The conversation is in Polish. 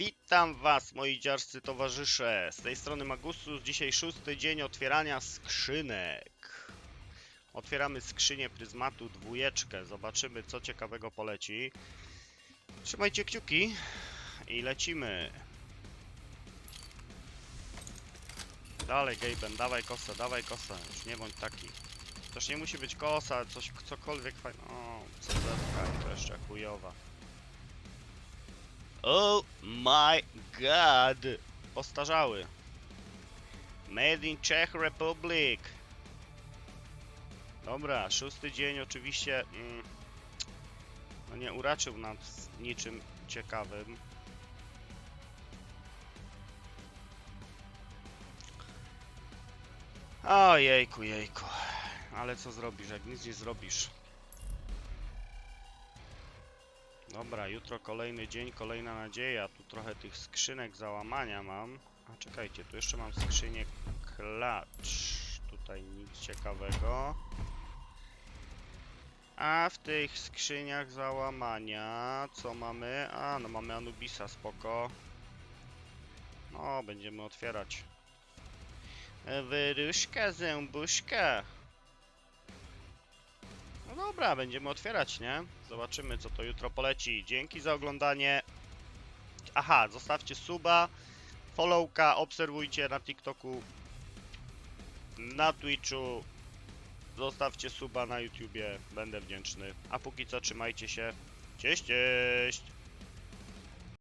Witam was, moi dziarscy towarzysze. Z tej strony Magusus. Dzisiaj szósty dzień otwierania skrzynek. Otwieramy skrzynię pryzmatu dwójeczkę. Zobaczymy, co ciekawego poleci. Trzymajcie kciuki i lecimy. Dalej, Gaben, dawaj kosę, dawaj kosę. Już nie bądź taki. Też nie musi być kosa, coś, cokolwiek fajne. O, i to jeszcze chujowa. Oh my god! Postarzały. Made in Czech Republic. Dobra, szósty dzień oczywiście mm, no nie uraczył nas niczym ciekawym. O jejku, jejku. Ale co zrobisz, jak nic nie zrobisz? Dobra, jutro kolejny dzień, kolejna nadzieja. Tu trochę tych skrzynek załamania mam. A czekajcie, tu jeszcze mam skrzynię klacz. Tutaj nic ciekawego. A w tych skrzyniach załamania co mamy? A, no mamy Anubisa, spoko. No, będziemy otwierać. Wyruszka, zębuszka. No dobra, będziemy otwierać, nie? Zobaczymy, co to jutro poleci. Dzięki za oglądanie. Aha, zostawcie suba, followka, obserwujcie na TikToku, na Twitchu. Zostawcie suba na YouTubie, będę wdzięczny. A póki co trzymajcie się. Cześć, cześć!